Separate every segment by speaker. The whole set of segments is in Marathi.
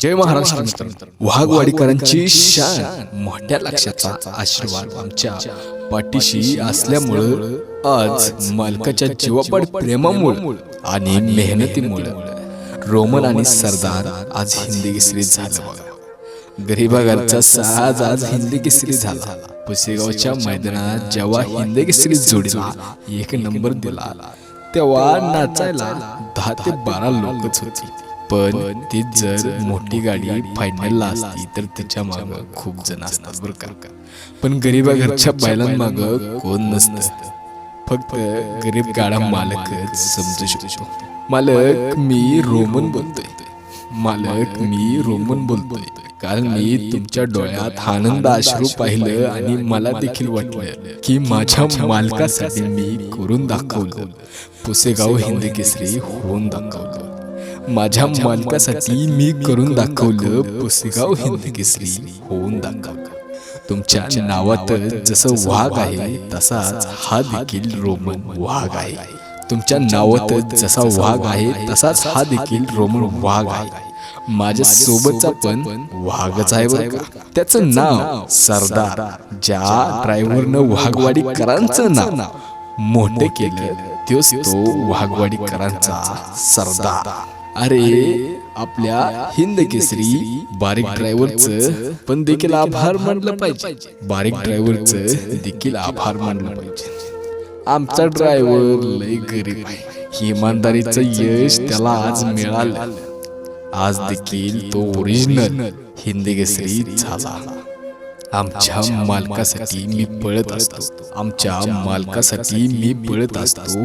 Speaker 1: जय महाराष्ट्र वाघवाडीकरांची शान मोठ्या लक्षाचा आशीर्वाद आमच्या पाठीशी असल्यामुळं आज मालकाच्या जीवापाड प्रेमामुळे आणि मेहनतीमुळे रोमन आणि सरदार आज हिंदी केसरी झालं बघा. गरीबा घरचा साज आज हिंदी केसरी झाला. पुसेगावच्या मैदानात जेव्हा हिंदी केसरी जोडीला एक नंबर दिला. तेव्हा नाचायला दहा ते बारा लोकच होती. पण ती जर मोठी गाडी फायनलला असती तर तिच्या माग खूप जण असतात बरं का. पण गरीबा घरच्या बैलांमाग कोण नसतं. फक्त गरीब गाडा मालकच समजू शकतो. मालक मी रोमन बोलतोय. मालक मी रोमन बोलतोय. कारण मी तुमच्या डोळ्यात आनंद अश्रू पाहिलं आणि मला देखील वाटलं की माझ्या मालकासाठी मी करून दाखवलं. पुसेगाव हिंदी केसरी होऊन दाखवलं. माझ्या मालकासाठी मी करून दाखवलं पुसेगाव हिंदी केसरी होऊन दाखवलं तुमच्या नावात जसं वाघ आहे तसाच हा देखील रोमन वाघ आहे. तुमच्या नावात जसा वाघ आहे तसाच हा देखील रोमन वाघ आहे. माझ्या सोबतचा पण वाघच आहे बरं का? त्याचं नाव सरदार. ज्या ड्रायव्हरनं वाघवाडीकरांचं नाव मोठे केलं तोच तो वाघवाडीकरांचा सरदार. अरे आपल्या हिंद केसरी बारीक ड्रायव्हरचं पण देखील आभार मानलं पाहिजे. बारीक ड्रायव्हरचं देखील आभार मानलं पाहिजे. आमचा ड्रायव्हर लय गरीब आहे. इमानदारीचं यश त्याला आज मिळालं. आज देखील तो ओरिजिनल हिंदी केसरी झाला. आमच्या मालकासाठी मी पळत असतो. आमच्या मालकासाठी मी पळत असतो.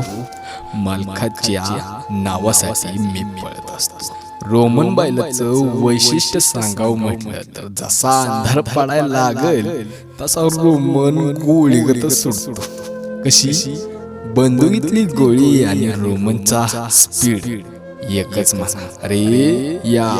Speaker 1: मालकाच्या नावासाठी मी पळत असतो. रोमन बैलाचं वैशिष्ट्य सांगावं म्हटलं तर जसा अंधार पडायला लागेल तसा रोमन गोळीगत सुटतो. कशी? बंदुकीतली गोळी आणि रोमनचा स्पीड. एकच म्हणा अरे या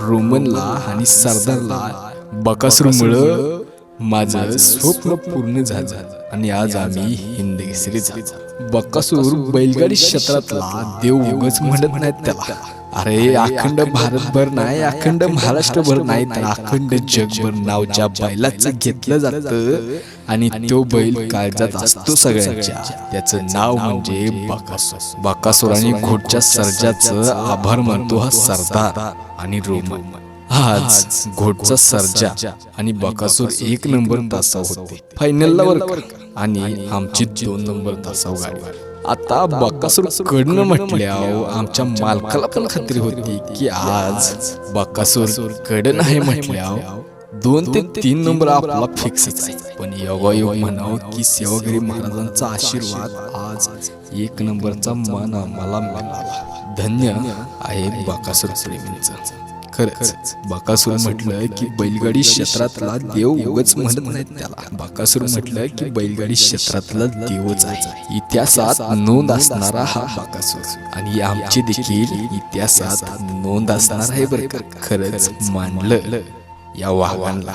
Speaker 1: रोमनला आणि सरदारला बकासूरमुळं माझं स्वप्न पूर्ण झालं आणि आज आम्ही हिंद केसरी झालो. बकासूर बैलगाडी क्षेत्रातला देव उगच म्हणत नाहीत त्याला. अरे अखंड भारतभर नाही अखंड महाराष्ट्रभर नाही तर अखंड जगभर नाव ज्या बैलाचं घेतलं जातं आणि तो बैल काळजात असतो सगळ्यांच्या. त्याचं नाव म्हणजे बकासूर बकासूर आणि घोटच्या सर्जाचं आभार मानतो हा सरदार आणि रोमन. आज घोटचा सर्जा आणि बकासूर एक नंबर तासाव होते. फायनलला वर आणि आमची दोन नंबर तासाव गाडी. आता बकासूर कडनं म्हटल्यावर आमच्या मालकाला पण खात्री होती की आज बकासूर कडन आहे म्हटल्यावर दोन ते तीन नंबर आपला फिक्स आहे. पण योगायोग म्हणावं की सेवागिरी महाराजांचा आशीर्वाद आज एक नंबरचा मान आम्हाला मिळाला. धन्य आहे बकासूर प्रेमींचं. खरंच. बाकासूर म्हटलं की बैलगाडी क्षेत्रातला देव उगच म्हणत नाहीत त्याला. बाकासूर म्हटलं की बैलगाडी क्षेत्रातला देवच आहे. इतिहासात नोंद असणारा हा बाकासूर. आणि आमची देखील इतिहासात नोंद असणार आहे बरं का? खरंच मानलं या वाघांना